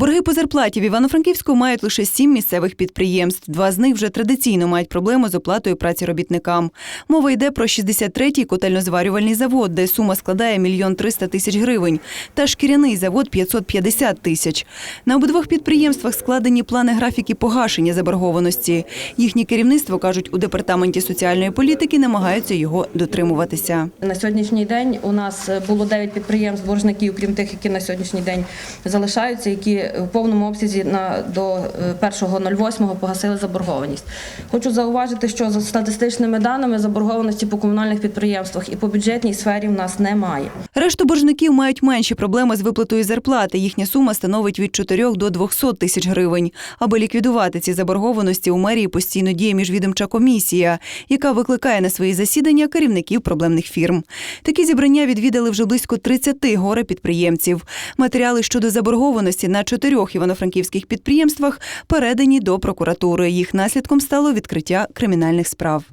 Борги по зарплаті в Івано-Франківську мають лише сім місцевих підприємств. Два з них вже традиційно мають проблему з оплатою праці робітникам. Мова йде про 63-й котельнозварювальний завод, де сума складає мільйон 300 тисяч гривень, та шкіряний завод 550 тисяч. На обидвох підприємствах складені плани графіки погашення заборгованості. Їхнє керівництво кажуть у департаменті соціальної політики намагаються його дотримуватися. На сьогоднішній день у нас було 9 підприємств боржників, крім тих, які на сьогоднішній день залишаються, які в повному обсязі на до е, 1.08 погасили заборгованість. Хочу зауважити, що за статистичними даними заборгованості по комунальних підприємствах і по бюджетній сфері в нас немає. Решту боржників мають менші проблеми з виплатою зарплати. Їхня сума становить від 4 до 200 тисяч гривень. Аби ліквідувати ці заборгованості, у мерії постійно діє міжвідомча комісія, яка викликає на свої засідання керівників проблемних фірм. Такі зібрання відвідали вже близько 30 горе підприємців. Матеріали щодо заборгованості на чотирьох івано-франківських підприємствах передані до прокуратури. Їх наслідком стало відкриття кримінальних справ.